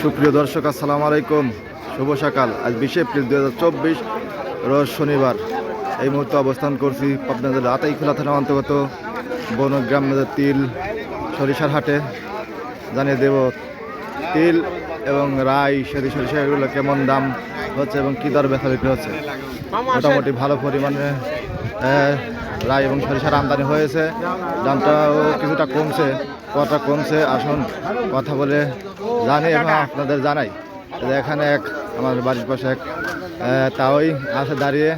সুপ্রিয় দর্শক আসসালামু আলাইকুম। শুভ সকাল। আজ বিশে এপ্রিল দু হাজার চব্বিশ রোজ শনিবার। এই মুহূর্তে অবস্থান করছি পাবনা জেলা আতাইখোলা থানা অন্তর্গত বনগ্রাম নদের তিল সরিষার হাটে। জানিয়ে দেব তিল এবং রাই সেদি সরিষা এগুলো কেমন দাম হচ্ছে এবং কী দর বেচা বিক্রি হচ্ছে? মোটামুটি ভালো পরিমাণে রাই এবং সরিষার আমদানি হয়েছে। দামটাও কিছুটা কমছে কতটা কমছে। আসুন কথা বলে জানি এবং আপনাদের জানাই এখানে এক আমার বাড়ির পাশে এক তাওই আছে দাঁড়িয়ে।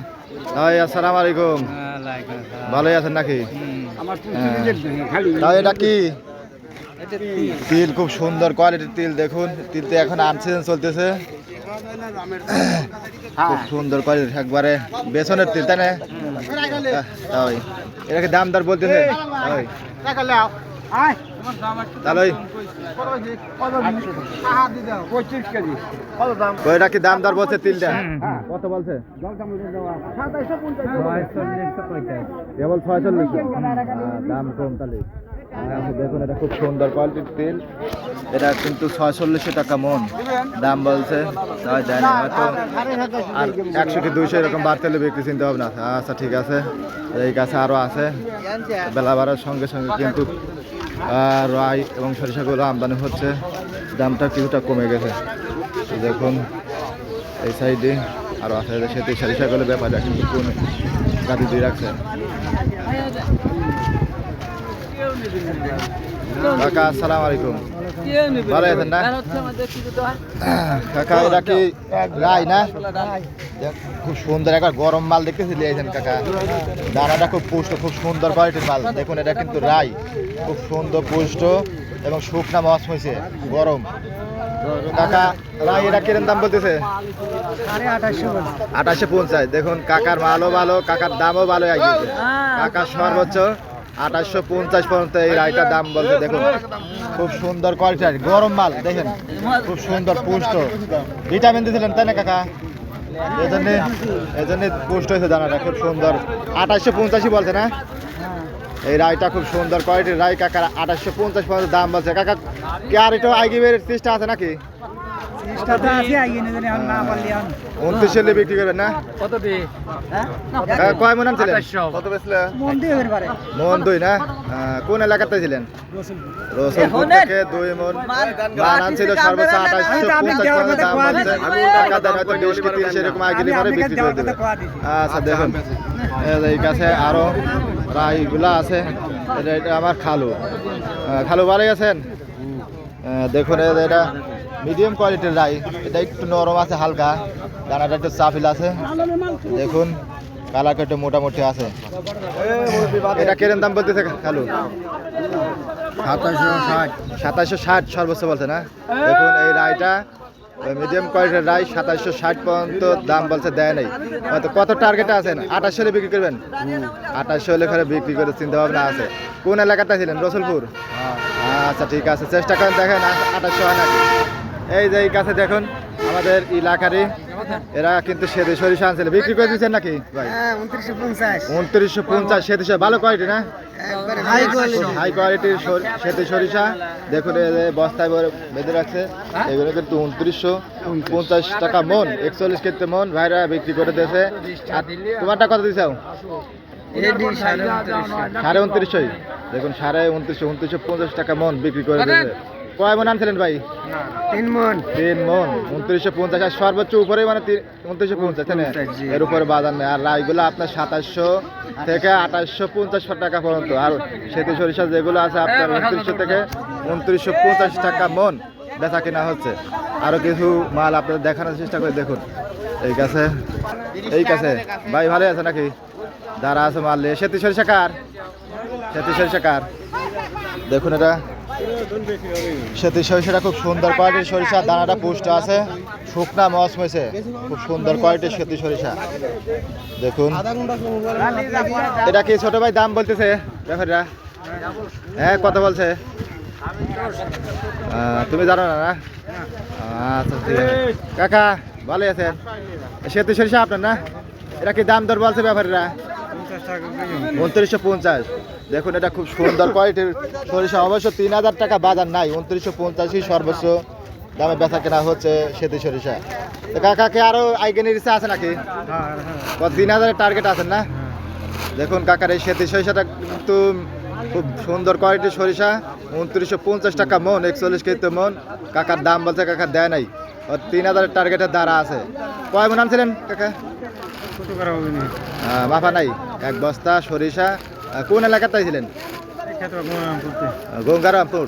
তাই আসসালাম আলাইকুম। ভালোই আছেন নাকি? হ্যাঁ। তাও এটা কি? তিল। খুব সুন্দর কোয়ালিটির তিল দেখুন। তিল তো এখন আনসিজন চলতেছে। খুব সুন্দর কোয়ালিটির একবারে বেসনের তিল তাই না? তাই এটাকে দাম দর বলতেছে। ওই। তাহলে কি দাম দর বলছে তিলটা। কত বলছে? কেবল ছয়চল্লিশ দাম কম তাহলে। দেখুন, এটা খুব সুন্দর কোয়ালিটির তেল। এটা কিন্তু ছয়চল্লিশশো টাকা মন। দাম বলছে তাই হয়তো আর একশো কি দুইশো এরকম বাড়তে হলে বিক্রি চিন্তা ভাবনা আচ্ছা ঠিক আছে। এই কাছে আরও আছে। বেলা বাড়ার সঙ্গে সঙ্গে কিন্তু রাই এবং সরিষাগুলো আমদানি হচ্ছে। দামটা কিছুটা কমে গেছে। দেখুন, এই সাইডে আরও আছে। সেটি সরিষাগুলো ব্যাপারটা কিন্তু গাড়ি দিয়ে রাখছে। কাকা, আসসালামু আলাইকুম। ভালো আছেন না? কাকা, এটা কি রাই না? খুব সুন্দর একটা গরম মাল দেখতেছি লিয়েছেন কাকা। দানাটা খুব পুষ্ট, খুব সুন্দর কোয়ালিটির মাল। দেখুন, এটা কিন্তু রাই। খুব সুন্দর পুষ্ট এবং শুকনা মাছ হয়েছে গরম। কাকা, রাই এটা কিরম দাম বলতেছে? আঠাশে পঞ্চাশ। দেখুন, কাকার মালও ভালো, কাকার দামও ভালো কাকার সর্বোচ্চ আঠাশশো পঞ্চাশ পর্যন্ত এই রাইটার দাম বলতে দেখুন। খুব সুন্দর কোয়ালিটির গরম মাল, দেখেন। খুব সুন্দর পুষ্ট। ভিটামিন দিয়েছিলেন, তাই না, কাকা? এই জন্যে এই জন্যে পুষ্ট হয়েছে দানাটা, খুব সুন্দর। আঠাশশো পঞ্চাশই বলছে, না? এই রায়টা খুব সুন্দর কোয়ালিটির রায় কাকার আঠাশশো পঞ্চাশ পর্যন্ত দাম বলছে। কাকা, কি আর একটু আইগিবের চেষ্টা আছে নাকি? উনত্রিশে হলে বিক্রি করবেন না? কাকা, কয় মন আনছিলেন? কত বেচলে? মন দুই না? আহ, কোন এলাকাতে ছিলেন? রসুলপুর থেকে দুই মন। মান আনছিল সর্বোচ্চ আঠাশশো পঞ্চাশ পর্যন্ত দাম বলছে টাকা দেন হয়তো বিশ কি তিরিশ এরকম আগিলি পরে বিক্রি করে দেবে। আচ্ছা দেখুন। এই কাছে আরও রাইগুলা আছে। এটা এটা আমার খালু। আহ, খালু ভালোই আছেন? আহ, দেখুন এটা মিডিয়াম কোয়ালিটির রাই এটা একটু নরম আছে হালকা। দানাটা একটু চাপিল আছে। দেখুন কালারটা একটু মোটামুটি আছে। এটা কেরেন দাম বলতেছে খালু সাতাশশো ষাট। সাতাশশো ষাট সর্বোচ্চ বলছে না? দেখুন এই রায়টা মিডিয়াম কোয়ালিটির রাই সাতাশশো ষাট পর্যন্ত দাম বলছে দেয় নাই। হয়তো কত টার্গেটে আছেন আঠাশশো হলে বিক্রি করবেন? আঠাশশো হলে করে বিক্রি করে চিন্তা ভাবনা আছে। কোন এলাকাতে ছিলেন রসুলপুর? আচ্ছা ঠিক আছে। চেষ্টা করেন দেখেন আঠাশশো হয় নাকি? এই যে এই কাছে দেখুন আমাদের এলাকারই এরা কিন্তু সেদে সরিষা আনছিল। বিক্রি করে দিচ্ছেন নাকি? ভাই উনত্রিশশো পঞ্চাশ। সেদে ভালো কোয়ালিটি না? হাই কোয়ালিটির সেতু সরিষা। দেখুন এই যে বস্তায় ভরে বেঁধে রাখছে। এগুলো কিন্তু উনত্রিশশো পঞ্চাশ টাকা মন একচল্লিশ কেজি মন ভাইরা বিক্রি করে দিয়েছে। আর তোমারটা কত দিছাও সাড়ে উনত্রিশশোই। দেখুন সাড়ে উনত্রিশশো উনত্রিশশো পঞ্চাশ টাকা মন বিক্রি করে দিয়েছে। কয় মন আনছিলেন ভাই? তিন মন। তিন মন। উনত্রিশশো পঞ্চাশ। আর সর্বোচ্চ উপরে মানে উনত্রিশশো পঞ্চাশ এর উপরে বাজার নেই। আর রাইগুলো আপনার সাতাশশো থেকে আঠাশশো পঞ্চাশ টাকা পর্যন্ত। আর সেতু সরিষা যেগুলো আছে আপনার উনত্রিশশো থেকে উনত্রিশশো পঞ্চাশ টাকা মন বেচা কেনা হচ্ছে। আরও কিছু মাল আপনাদের দেখানোর চেষ্টা করে। দেখুন এই কাছে এই কাছে ভাই ভালো আছে নাকি? দাঁড়া আছে মাল নিয়ে। সেতু সরিষা কার? সেতু সরিষা কার? দেখুন এটা। সেতু সরিষাটা খুব সুন্দর কোয়ালিটির সরিষা দানাটা পুষ্ট আছে। শুকনা মস হয়েছে খুব সুন্দর কোয়ালিটির সেতু সরিষা। দেখুন। এটা কি ছোট ভাই দাম বলতেছে? ব্যাপারীরা হ্যাঁ কত বলছে? তুমি জানো না না? আচ্ছা ঠিক আছে। কাকা ভালো আছেন? সেতু সরিষা আপনার না? এটা কি দাম দর বলছে ব্যাপারীরা? উনত্রিশশো পঞ্চাশ। দেখুন এটা খুব সুন্দর কোয়ালিটির সরিষা অবশ্য তিন হাজার টাকা বাজার নাই উনত্রিশশো পঞ্চাশই সর্বোচ্চ দামে বেচা কেনা হচ্ছে সেতি সরিষা। তো কাকাকে আরও আইগেনের ইচ্ছা আছে নাকি? তিন হাজারের টার্গেট আছেন না? দেখুন কাকার এই সেতি সরিষাটা কিন্তু খুব সুন্দর কোয়ালিটির সরিষা উনত্রিশশো পঞ্চাশ টাকা মন একচল্লিশ কেজি মন। কাকার দাম বলছে কাকা দেয় নাই ও তিন হাজারের টার্গেটের দ্বারা আছে। কয় মন আনছিলেন কাকা? মাফা নাই এক বস্তা সরিষা কোন এলাকাতে ছিলেন ক্ষেত্রে প্রণাম করতে গঙ্গারামপুর।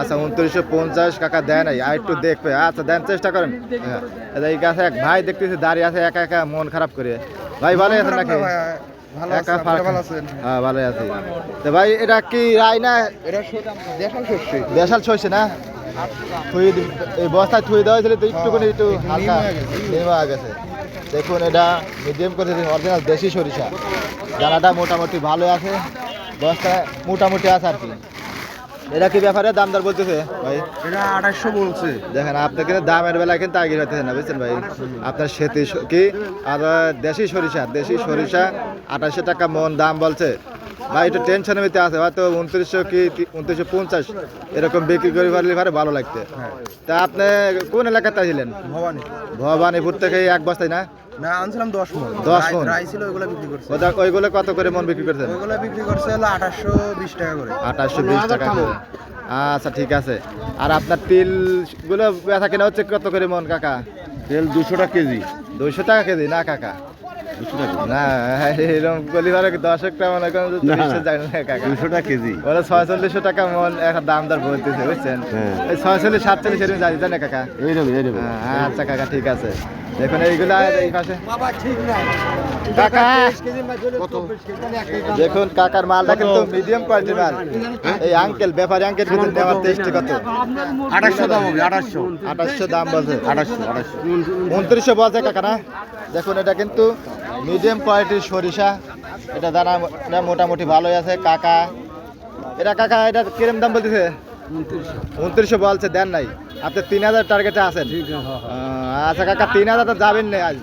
আচ্ছা উনত্রিশশো পঞ্চাশ কাকা দেয় নাই আর একটু দেখবে। আচ্ছা দেন চেষ্টা করেন। হ্যাঁ, এই কাছে এক ভাই দেখতেছি দাঁড়িয়ে আছে একা একা মন খারাপ করে। ভাই ভালো আছেন নাকি? হ্যাঁ ভালো আছি তো ভাই এটা কি রায় না? দেশাল ছয়ছে না? থুই এই বস্তায় থুই দেওয়া হয়েছিল তো একটুখানি একটু একটু হালকা গেছে। দেখুন এটা মিডিয়াম করে অরিজিনাল দেশি সরিষা। দানাটা মোটামুটি ভালো আছে বস্তা মোটামুটি আছে আর কি। এটা কি ব্যাপারে দাম দর বলতেছে ভাই? এটা আঠাশশো বলছে। দেখেন আপনি কিন্তু দামের বেলা কিন্তু আগে হইতেছে না বুঝছেন ভাই? আপনার সেতি কি? আর দেশি সরিষা দেশি সরিষা আঠাশশো টাকা মন দাম বলছে। ভাই একটু টেনশনের ভিতরে আছে। হয়তো উনত্রিশশো কি উনত্রিশশো পঞ্চাশ এরকম বিক্রি করে পারলে পারে ভালো লাগতে। তা আপনি কোন এলাকাতে ছিলেন ভবানী। ভবানীপুর থেকে এক বস্তায় না? না আনছিলাম দশ মন। দশ রাই- রাই ছিল ওইগুলো বিক্রি করছে। ওটা ওইগুলো কত করে মন বিক্রি ওইগুলো বিক্রি করছে হলো আঠাশশো বিশ টাকা করে। আঠাশশো বিশ টাকা করে। আচ্ছা ঠিক আছে। আর আপনার তিলগুলো বেচা কেনা হচ্ছে কত করে মন কাকা? তেল দুশো টাকা কেজি। দুইশো টাকা কেজি না কাকা? দুশো না এরকম গলিবারে দর্শক মনে করেন যে না, না। কাকা। দুশো টাকা কেজি। ওরা ছয়চল্লিশশো টাকা মন দাম দর বলতেছে বুঝছেন? হ্যাঁ। ছয়চল্লিশ সাতচল্লিশ এরকম যাই না কাকা? এইরকম এইরকম। হ্যাঁ, আচ্ছা কাকা ঠিক আছে। দেখুন এইগুলা এই পাশে। কাকা! দেখুন কাকার মালটা কিন্তু মিডিয়াম কোয়ালিটির মাল। এই আঙ্কেল ব্যাপারী আঙ্কেল কিন্তু নেওয়ার টেস্টি কত? আঠাশশো দাম হবে আঠাশশো। আঠাশশো দাম বলছে। আঠাশশো আঠাশশো। উনত্রিশশো বলছে কাকা না? দেখুন এটা কিন্তু মিডিয়াম কোয়ালিটির সরিষা। এটা দানা এটা মোটামুটি ভালোই আছে। কাকা এটা কাকা এটা কিরম দাম বলতেছে? উনত্রিশশো বলছে দেন নাই। আপনি তিন হাজার টার্গেটে আছেন। আচ্ছা কাকা তিন হাজার তো যাবেন না আজ।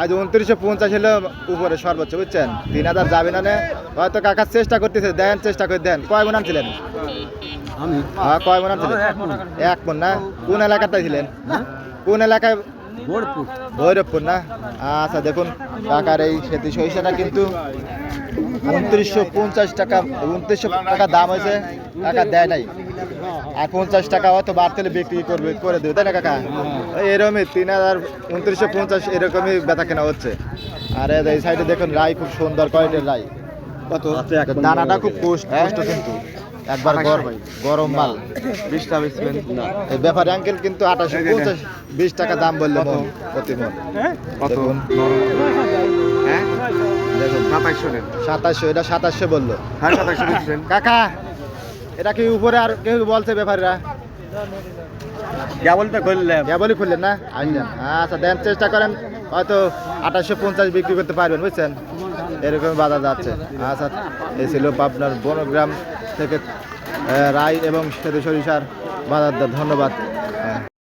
আজ উনত্রিশশো পঞ্চাশ হলো উপরে সর্বোচ্চ বুঝছেন? তিন হাজার যাবেন না হয়তো কাকা চেষ্টা করতেছে দেন চেষ্টা করে দেন। কয় মন আনছিলেন? হ্যাঁ কয় মন আনছিলেন? এক মন। না? কোন এলাকাতে ছিলেন? কোন এলাকায় ভৈরবপুর না? আচ্ছা দেখুন টাকার এই সেতু সরিষাটা কিন্তু উনত্রিশশো পঞ্চাশ টাকা উনত্রিশশো টাকা দাম হয়েছে টাকা দেয় নাই। আর পঞ্চাশ টাকা হয়তো বাড়তেলে বিক্রি করবে করে দেবে তাই না কাকা? ওই এরকমই তিন হাজার উনত্রিশশো পঞ্চাশ এরকমই বেচা কেনা হচ্ছে। আর এই- সাইডে দেখুন রাই খুব সুন্দর কোয়ালিটির রাই কত? দানাটা খুব পুষ্ট পুষ্ট কিন্তু। একবার গরম গরম মাল। বিশটা বেচবেন না। এই ব্যাপারে আঙ্কেল কিন্তু আঠাশশো পঞ্চাশ বিশ টাকা দাম বলল প্রতি মন। হ্যাঁ? দেখুন। সাতাইশশো নেন সাতাশশো এটা সাতাশশো বলল। হ্যাঁ কাকা এটা কি উপরে আর কেউ বলছে ব্যাপারীরা? কেবলই খুললেন না? আসলেন আচ্ছা দেন চেষ্টা করেন। হয়তো আঠাশশো পঞ্চাশ বিক্রি করতে পারবেন বুঝছেন? এরকম বাজার যাচ্ছে। আচ্ছা এই ছিল আপনার বনগ্রাম থেকে রায় এবং সেতু সরিষার বাজার। ধন্যবাদ